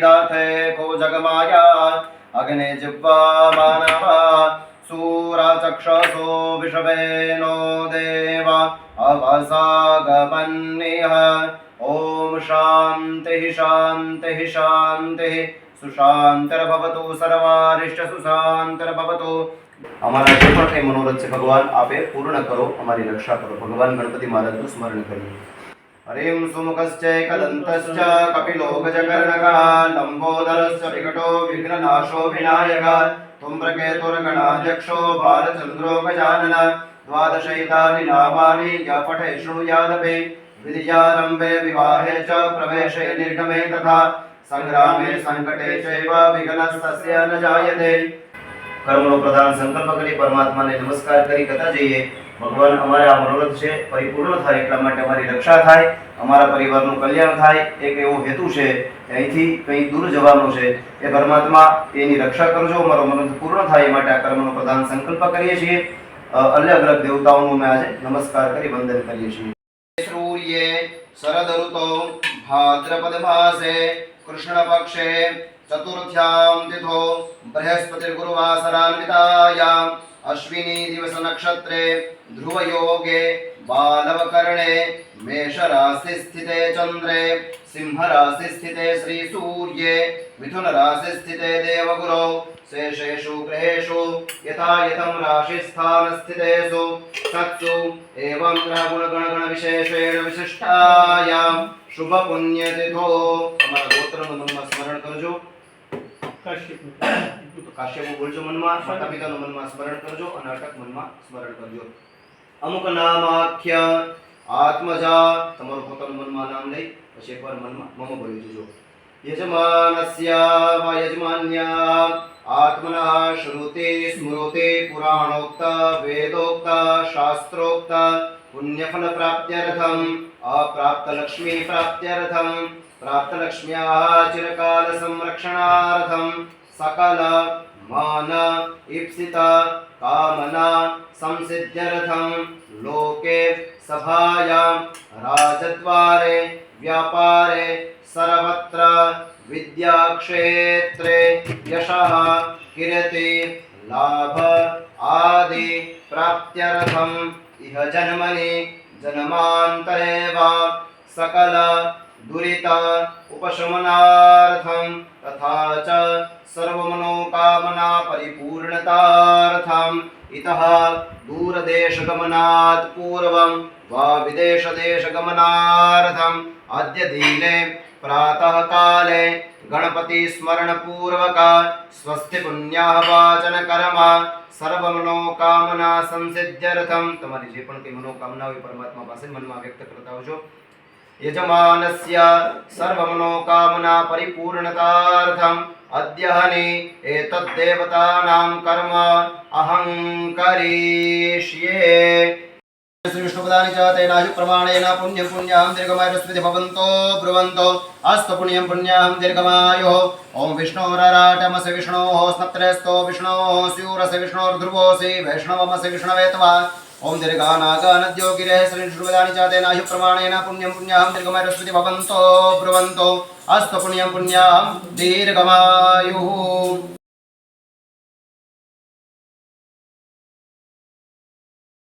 विदाथे को जगमाया अग्ने जिह्वा मानवा सूरचक्षसो विषवे नो देव अवसागमन्निह ॐ शान्तिः शान्तिः शान्तिः सुशांतिर्भवतु सर्वारिष्टसुशांतिर्भवतु અમારા જે પણ કંઈ મનોરથ છે ભગવાન આપે પૂર્ણ કરો અમારી રક્ષા કરો ભગવાન ગણપતિ મહારાજનું સ્મરણ કરીએ हरिं सुमुखश्चैकदन्तश्च कपिलोकजकर्णकः लम्बोदरश्च विकटो विघ्ननाशो विनायक तुम्प्रकेतुर्गणाध्यक्षो बालचन्द्रो गजानन द्वादशैतानि नामानि य पठे शृणुयादपि, विधियारम्भे विवाहे च प्रवेशे निर्गमे तथा संग्रामे संकटे चैव विघ्नस्तस्य न जायते। कर्मणो प्रधान संकल्प करी परमात्मा ने नमस्कार करी कथा जाइए ભગવાન અમારે આ મનોરથ છે, પરિપૂર્ણ થાય એટલા માટે અમારી રક્ષા થાય, અમારા પરિવારનું કલ્યાણ થાય, એક એવો હેતુ છે અહીંથી કંઈ દૂર જવાનું છે. એ પરમાત્મા એની રક્ષા કરજો, અમારો મનોરથ પૂર્ણ થાય એ માટે આ કર્મનો પ્રધાન સંકલ્પ કરીએ છીએ. અલગ અલગ દેવતાઓનું અમે આજે નમસ્કાર કરી, વંદન કરીએ છીએ. શ્રૂર્યે શરદઋતો ભાદ્રપદ માસે કૃષ્ણ પક્ષે, ચતુર્થ્યામ તિથો બૃહસ્પતિર્ગુરુવાસરાન્વિતાયામ અશ્વિની अश्विनी दिवस नक्षत्रे, ध्रुवयोगे, बालवकर्णे, मेषराशि स्थिते चंद्रे सिंह राशि स्थिते श्री सूर्ये मिथुन राशि स्थिते देवगुरौ, शेषेषु ग्रहेषु यथा यथं राशिस्थान स्थितेषु सत्सु एवं ग्रहगुणगणगण विशेषेण विशिष्टायां शुभ पुण्यतिथो हमारा गोत्र नंबर स्मरण करजो। કરજો તો કાશ્યપનું બોલજો મનમાં માતા પિતાનું મનમાં સ્મરણ કરજો અને અટક મનમાં સ્મરણ કરજો. અમુક નામ આખ્ય આત્મજા તમારું પોતાનું મનમાં નામ લઈ પછી એકવાર મનમાં મમ બોલી યજમાનસ્ય વા યજમાન્યા આત્મનઃ શ્રુતે સ્મૃતે પુરાણોક્તા વેદોક્તા શાસ્ત્રોક્ત पुण्यफल प्राप्त्यर्थम अप्राप्त लक्ष्मी प्राप्त्यर्थम प्राप्त लक्ष्म्याः चिरकाल संरक्षणार्थम सकल, मान इप्सिता कामना, संसिद्ध्यर्थम। लोके, सभायां, राजद्वारे, व्यापारे, सर्वत्र विद्या क्षेत्रे यशः, कीर्ति, लाभ, आदि, प्राप्त्यर्थम। इह जन्मनि जन्मान्तरे वा सकल दुरित उपशमनार्थं तथा च सर्वमनोकामना परिपूर्णतार्थम् इतः दूरदेशगमनात् पूर्वं वा विदेशदेशगमनार्थम् अद्य दिने प्रातः काले प्रातःकाले गणपतिस्मरणपूर्वक स्वस्ति पुण्याः वाचनकर्म સર્વમનોકામના સંસિદ્ધ્યર્થમ તમારી જે પણ કંઈ મનોકામના હોય પરમાત્મા પાસે મનમાં વ્યક્ત કરતા આવજો યજમાનસ્ય સર્વમનોકામના પરિપૂર્ણતાર્થમ અદ્યહનિ એતદ્દેવતાનાં કર્મ અહં કરીષ્યે विष्णुपदानि च तेनाशु प्रमाणेन पुण्यपुण्यां दीर्घमायुस्मृति भवन्तो ब्रुवन्तो अस्तु पुण्यं पुण्यां दीर्घमायुः ॐ विष्णोरराटमस विष्णोः स्नत्रयस्तो विष्णोः स्यूरस विष्णोर्ध्रुवोऽसि वैष्णवमस विष्णवे तव ॐ दीर्घानागानद्यो गिरेः श्रीष्णुपदानि च तेनाशु प्रमाणेन पुण्यं पुण्यां दीर्घमायुस्मृति भवन्तो ब्रुवन्तो अस्तु पुण्यं पुण्यां दीर्घमायुः